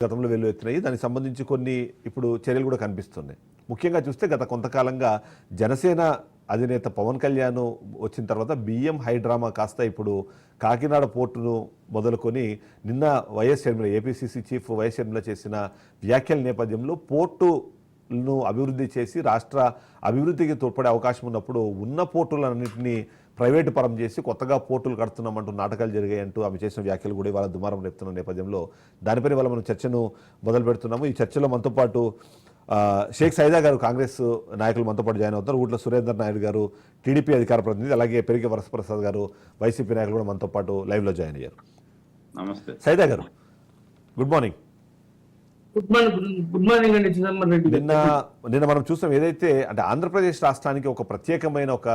గతంలో వెల్లువెత్తినాయి దానికి సంబంధించి కొన్ని ఇప్పుడు చర్యలు కూడా కనిపిస్తున్నాయి. ముఖ్యంగా చూస్తే గత కొంతకాలంగా జనసేన అధినేత పవన్ కళ్యాణ్ వచ్చిన తర్వాత బియ్యం హైడ్రామా కాస్త ఇప్పుడు కాకినాడ పోర్టును మొదలుకొని నిన్న YS Sharmila APCC chief YS Sharmila చేసిన వ్యాఖ్యల నేపథ్యంలో పోర్టు పోర్టును అభివృద్ధి చేసి రాష్ట్ర అభివృద్ధికి తోడ్పడే అవకాశం ఉన్నప్పుడు ఉన్న పోర్టులన్నింటినీ ప్రైవేటు పరం చేసి కొత్తగా పోర్టులు కడుతున్నామంటూ నాటకాలు జరిగాయంటూ ఆమె చేసిన వ్యాఖ్యలు కూడా ఇవాళ దుమారం రేపుతున్న నేపథ్యంలో దానిపై ఇవాళ మనం చర్చను మొదలు పెడుతున్నాము ఈ చర్చలో మనతో పాటు షేక్ సైదా గారు కాంగ్రెస్ నాయకులు మనతో పాటు జాయిన్ అవుతారు. ఊట్ల సురేందర్ నాయుడు గారు టీడీపీ అధికార ప్రతినిధి అలాగే పెరిగే వరసప్రసాద్ గారు వైసీపీ నాయకులు కూడా మనతో పాటు లైవ్లో జాయిన్ అయ్యారు. నమస్తే. Saida garu good morning. Good morning good morning అండి చిదంబరం రెడ్డి నిన్న నిన్న మనం చూసాం ఏదైతే అంటే ఆంధ్రప్రదేశ్ రాష్ట్రానికి ఒక ప్రత్యేకమైన ఒక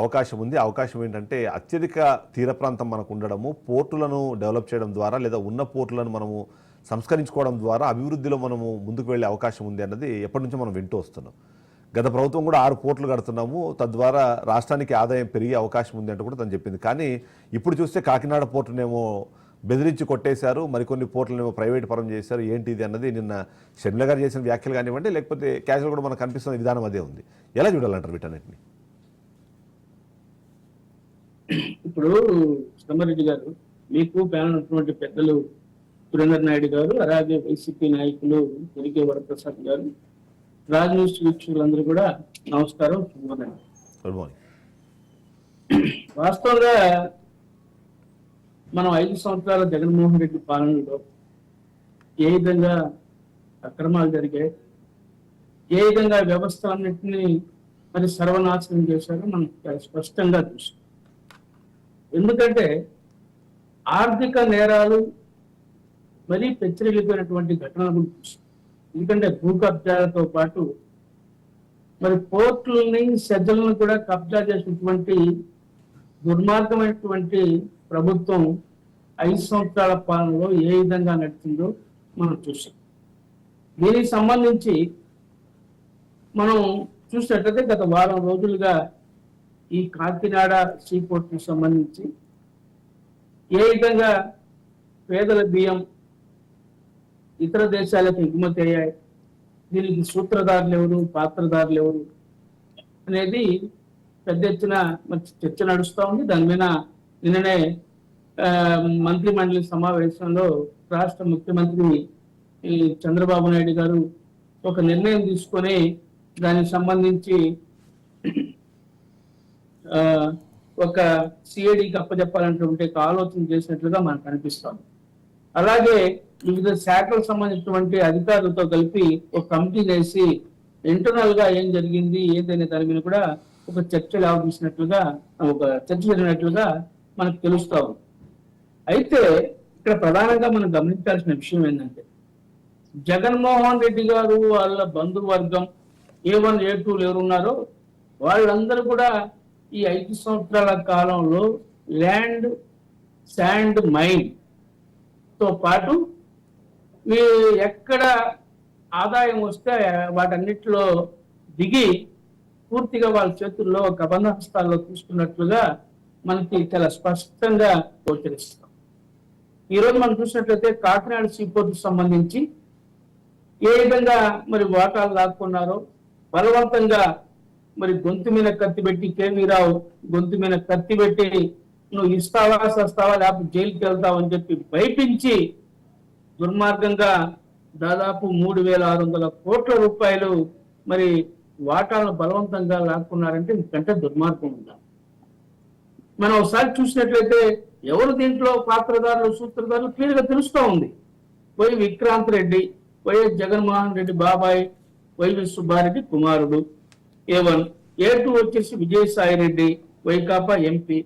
అవకాశం ఉంది. అవకాశం ఏంటంటే అత్యధిక తీర ప్రాంతం మనకు ఉండడము పోర్టులను డెవలప్ చేయడం ద్వారా లేదా ఉన్న పోర్టులను మనము సంస్కరించుకోవడం ద్వారా అభివృద్ధిలో మనము ముందుకు వెళ్ళే అవకాశం ఉంది అన్నది ఎప్పటి నుంచో మనం వింటూ వస్తున్నాం. గత ప్రభుత్వం కూడా ఆరు పోర్టులు కడుతున్నాము. తద్వారా రాష్ట్రానికి ఆదాయం పెరిగే అవకాశం ఉంది అంటూ కూడా తను చెప్పింది. కానీ ఇప్పుడు చూస్తే కాకినాడ పోర్టునేమో బెదిరించి కొట్టేశారు మరికొన్ని పోర్టులనేమో ప్రైవేట్ పరం చేశారు ఏంటి ఇది అన్నది నిన్న షర్మిల గారు చేసిన వ్యాఖ్యలు కానివ్వండి లేకపోతే క్యాజువల్ కూడా మనకు కనిపిస్తున్న విధానం అదే ఉంది. ఎలా చూడాలంటారు వీటన్నిటిని? ఇప్పుడు చిదంబరెడ్డి గారు మీకు ప్యానల్ ఉన్నటువంటి పెద్దలు సురేందర్ నాయుడు గారు అలాగే వైసీపీ నాయకులు పెరిగే వరప్రసాద్ గారు రాజ్ న్యూస్ వీక్షకులందరూ కూడా నమస్కారం గుడ్ మార్నింగ్. వాస్తవంగా మనం ఐదు సంవత్సరాల జగన్మోహన్ రెడ్డి పాలనలో ఏ విధంగా అక్రమాలు జరిగాయి ఏ విధంగా వ్యవస్థ అన్నింటినీ మరి సర్వనాశనం చేశారో మనం స్పష్టంగా చూసాం ఎందుకంటే ఆర్థిక నేరాలు మరీ పెచ్చరిల్లిపోయినటువంటి ఘటనలు కూడా చూసాం ఎందుకంటే భూ కబ్జాలతో పాటు మరి పోర్టులని సెజ్జలను కూడా కబ్జా చేసినటువంటి దుర్మార్గమైనటువంటి ప్రభుత్వం ఐదు సంవత్సరాల పాలనలో ఏ విధంగా నడిచిందో మనం చూసాం. దీనికి సంబంధించి మనం చూసినట్లయితే గత వారం రోజులుగా ఈ కాకినాడ సీపోర్ట్కి సంబంధించి ఏ విధంగా పేదల బియ్యం ఇతర దేశాలకు ఎగుమతి అయ్యాయి? దీనికి సూత్రధారులు ఎవరు? పాత్రధారులు ఎవరు? అనేది పెద్ద ఎత్తున చర్చ నడుస్తూ ఉంది. దాని మీద నిన్ననే మంత్రి మండలి సమావేశంలో రాష్ట్ర ముఖ్యమంత్రి ఈ చంద్రబాబు నాయుడు గారు ఒక నిర్ణయం తీసుకొని దానికి సంబంధించి ఒక సిఐడికి అప్పచెప్పాలంటే ఒక ఆలోచన చేసినట్లుగా మనకు అనిపిస్తోంది అలాగే వివిధ శాఖలకు సంబంధించినటువంటి అధికారులతో కలిపి ఒక కమిటీ వేసి ఇంటర్నల్గా ఏం జరిగింది ఏదైనా దాని మీద కూడా ఒక చర్చ లేవదీసినట్లుగా ఒక చర్చ జరిగినట్లుగా మనకు తెలుస్తా ఉంది. అయితే ఇక్కడ ప్రధానంగా మనం గమనించాల్సిన విషయం ఏంటంటే జగన్మోహన్ రెడ్డి గారు వాళ్ళ బంధువర్గం ఏ వన్ ఏ టూ ఎవరున్నారో వాళ్ళందరూ కూడా ఈ ఐదు సంవత్సరాల కాలంలో ల్యాండ్ శాండ్ మైన్తో పాటు మీ ఎక్కడ ఆదాయం వస్తే వాటన్నిటిలో దిగి పూర్తిగా వాళ్ళ చేతుల్లో గబంధ హస్తాల్లో తీసుకున్నట్లుగా మనకి చాలా స్పష్టంగా గోచరిస్తాం. ఈ రోజు మనం చూసినట్లయితే కాకినాడ సీపోర్ట్ సంబంధించి ఏ విధంగా మరి వాటాలు లాక్కున్నారో బలవంతంగా మరి గొంతు మీద కత్తి పెట్టి కేవీరావు గొంతు మీద కత్తి పెట్టి నువ్వు ఇస్తావా సస్తావా లేకపోతే జైలుకి వెళ్తావు అని చెప్పి బయటించి దుర్మార్గంగా దాదాపు మూడు వేల ఆరు వందల కోట్ల రూపాయలు మరి వాటాలను బలవంతంగా లాక్కున్నారంటే ఇంకంటే దుర్మార్గం ఉందా మనం ఒకసారి చూసినట్లయితే ఎవరు దీంట్లో పాత్రదారులు సూత్రధారులు క్లియర్గా తెలుస్తూ ఉంది. వై విక్రాంత్ రెడ్డి వైఎస్ జగన్మోహన్ రెడ్డి బాబాయ్ వైవి సుబ్బారెడ్డి కుమారుడు ఏ వన్ ఏ టూ వచ్చేసి Vijayasai Reddy Vaikapa MP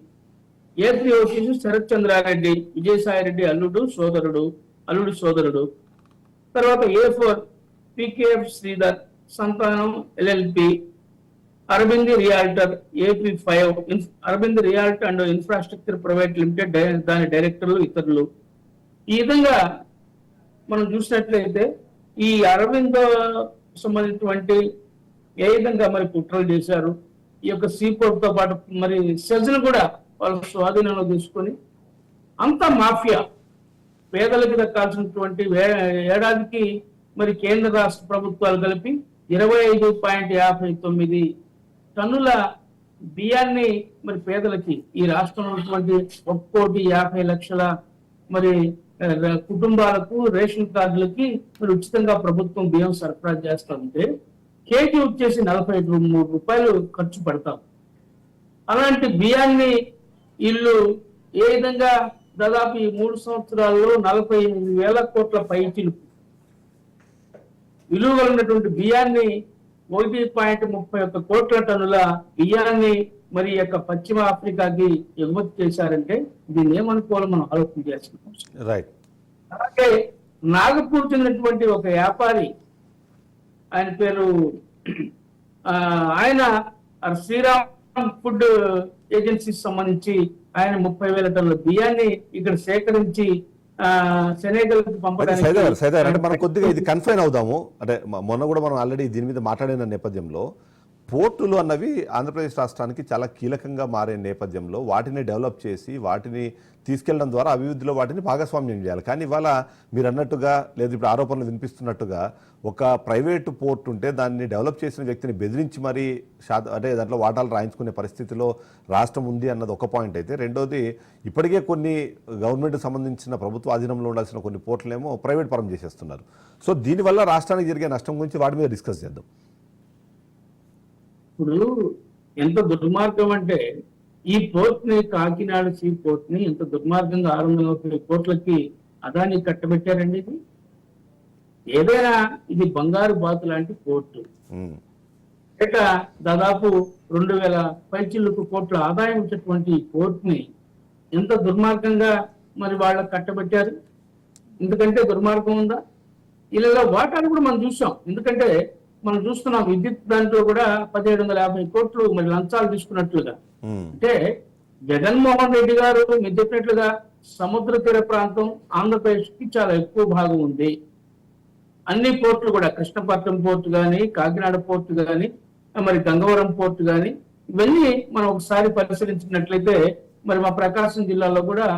A three వచ్చేసి శరత్ చంద్రారెడ్డి విజయసాయి రెడ్డి అల్లుడు సోదరుడు అల్లుడు సోదరుడు. తర్వాత ఏ four PKF Sridhar Santhanam LLP Aravind realtor AP five Aravind realtor and infrastructure private limited దాని డైరెక్టర్లు ఇతరులు. ఈ విధంగా మనం చూసినట్లయితే ఈ అరవింద్ సంబంధించినటువంటి ఏ విధంగా మరి కుట్రలు చేశారు ఈ యొక్క సీపోర్ట్తో పాటు మరి సెజ్ను కూడా వాళ్ళ స్వాధీనంలో తీసుకొని అంత మాఫియా పేదలకు దక్కాల్సినటువంటి ఏడాదికి మరి కేంద్ర రాష్ట్ర ప్రభుత్వాలు కలిపి ఇరవై ఐదు పాయింట్ యాభై తొమ్మిది టన్నుల బియ్యాన్ని మరి పేదలకి ఈ రాష్ట్రంలో ఉన్నటువంటి ఒక కోటి యాభై లక్షల మరి కుటుంబాలకు రేషన్ కార్డులకి మరి ఉచితంగా ప్రభుత్వం బియ్యం సరఫరా చేస్తుంటే కేజీ వచ్చేసి నలభై మూడు రూపాయలు ఖర్చు పెడతాం. అలాంటి బియ్యాన్ని ఇల్లు ఏ విధంగా దాదాపు ఈ మూడు సంవత్సరాల్లో నలభై ఎనిమిది వేల కోట్ల పైచిలుపు విలువ ఉన్నటువంటి బియ్యాన్ని ఒకటి పాయింట్ ముప్పై ఒక్క కోట్ల టన్నుల బియ్యాన్ని మరి యొక్క పశ్చిమ ఆఫ్రికాకి ఎగుమతి చేశారంటే దీన్ని ఏమనుకోవాలో మనం ఆలోచన చేయాల్సిన. రైట్ అలాగే నాగపూర్ చెందినటువంటి ఒక వ్యాపారి ఆయన పేరు ఆ, ఆయన శ్రీరామ్ ఫుడ్ ఏజెన్సీ సంబంధించి ఆయన ముప్పై వేల టన్నుల బియ్యాన్ని ఇక్కడ సేకరించి ఆ సెనేగల్ అయితే సైదా గారు సైదా గారు అంటే మనం కొద్దిగా ఇది కన్ఫైన్ అవుదాము. అంటే మొన్న కూడా మనం ఆల్రెడీ దీని మీద మాట్లాడిన నేపథ్యంలో పోర్టులు అన్నవి ఆంధ్రప్రదేశ్ రాష్ట్రానికి చాలా కీలకంగా మారే నేపథ్యంలో వాటిని డెవలప్ చేసి వాటిని తీసుకెళ్ళడం ద్వారా అభివృద్ధిలో వాటిని భాగస్వామ్యం చేయాలి. కానీ ఇవాళ మీరు అన్నట్టుగా లేదా ఇప్పుడు ఆరోపణలు వినిపిస్తున్నట్టుగా ఒక ప్రైవేటు పోర్ట్ ఉంటే దాన్ని డెవలప్ చేసిన వ్యక్తిని బెదిరించి మరీ అంటే దాంట్లో వాటాలు రాయించుకునే పరిస్థితిలో రాష్ట్రం ఉంది అన్నది ఒక పాయింట్ అయితే. రెండోది ఇప్పటికే కొన్ని గవర్నమెంట్ సంబంధించిన ప్రభుత్వ ఆధీనంలో ఉండాల్సిన కొన్ని పోర్టులేమో ప్రైవేట్ పరం చేసేస్తున్నారు. సో దీనివల్ల రాష్ట్రానికి జరిగే నష్టం గురించి వాటి మీద డిస్కస్ చేద్దాం. ఇప్పుడు ఎంత దుర్మార్గం అంటే ఈ పోర్ట్ని కాకినాడ సీ పోర్ట్ని ఎంత దుర్మార్గంగా ఆరు వందల నలభై కోట్లకి అదాని కట్టబెట్టారండి ఇది? ఏదైనా ఇది బంగారు బాతు లాంటి పోర్టు. ఇక దాదాపు రెండు వేల పైచిల్లుకు కోట్ల ఆదాయం వచ్చేటువంటి ఈ పోర్ట్ని ఎంత దుర్మార్గంగా మరి వాళ్ళకి కట్టబెట్టారు? ఎందుకంటే దుర్మార్గం ఉందా? ఇలా వాటాలు కూడా మనం చూసాం. ఎందుకంటే మనం చూస్తున్నాం విద్యుత్ దాంట్లో కూడా పదిహేడు వందల యాభై కోట్లు మరి లంచాలు తీసుకున్నట్లుగా. అంటే జగన్మోహన్ రెడ్డి గారు మీరు చెప్పినట్లుగా సముద్ర తీర ప్రాంతం ఆంధ్రప్రదేశ్కి చాలా ఎక్కువ భాగం ఉంది. అన్ని పోర్టులు కూడా కృష్ణపట్నం పోర్టు గాని కాకినాడ పోర్టు గాని మరి గంగవరం పోర్టు గాని ఇవన్నీ మనం ఒకసారి పరిశీలించినట్లయితే మరి మా ప్రకాశం జిల్లాలో కూడా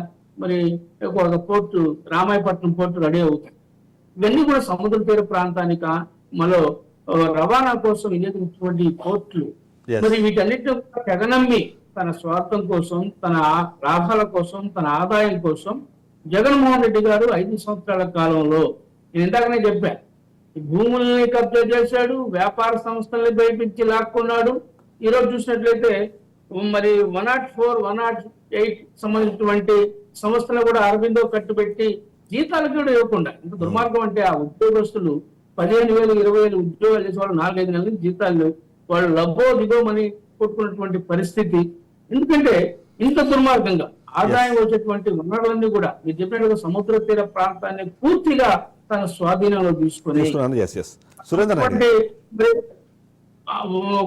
మరి ఒక పోర్టు రామాయపట్నం పోర్టు రెడీ అవుతాయి. ఇవన్నీ కూడా సముద్ర తీర ప్రాంతానికి? మనలో రవాణా కోసం వినియోగించినటువంటి పోర్టులు Yes. మరి వీటన్నిటిని తెగనమ్మి తన స్వార్థం కోసం తన లాభాల కోసం తన ఆదాయం కోసం జగన్మోహన్ రెడ్డి గారు ఐదు సంవత్సరాల కాలంలో నేను ఇందాకనే చెప్పా ఈ భూముల్ని కబ్జా చేశాడు వ్యాపార సంస్థల్ని భయపించి లాక్కున్నాడు ఈ రోజు చూసినట్లయితే మరి one nought four one nought eight సంబంధించినటువంటి సంస్థలు కూడా అరవిందో కట్టుబెట్టి జీతాలు కూడా ఇవ్వకుండా ఇంత దుర్మార్గం అంటే ఆ ఉద్యోగస్తులు పదిహేను వేలు ఇరవై వేలు ఉద్యోగాలు చేసే వాళ్ళు నాలుగైదు నెలల నుంచి జీతాలు వాళ్ళు లబ్బో దిగోమని కొట్టుకున్నటువంటి పరిస్థితి. ఎందుకంటే ఇంత దుర్మార్గంగా ఆదాయం వచ్చేటువంటి వనరులన్నీ కూడా మీరు చెప్పినట్టుగా సముద్ర తీర ప్రాంతాన్ని పూర్తిగా తన స్వాధీనంలో తీసుకొని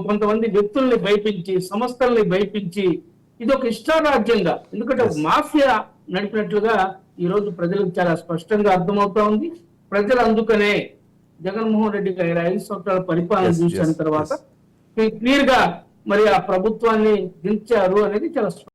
కొంతమంది వ్యక్తుల్ని భయపించి సంస్థల్ని భయపించి ఇది ఒక ఇష్టారాజ్యంగా ఎందుకంటే మాఫియా నడిపినట్లుగా ఈ రోజు ప్రజలకు చాలా స్పష్టంగా అర్థమవుతా ఉంది. ప్రజలు అందుకనే జగన్మోహన్ రెడ్డి గారి ఐదు సంవత్సరాల పరిపాలన చూసిన తర్వాత. క్లియర్గా మరి ఆ ప్రభుత్వాన్ని దించారు అనేది చాలా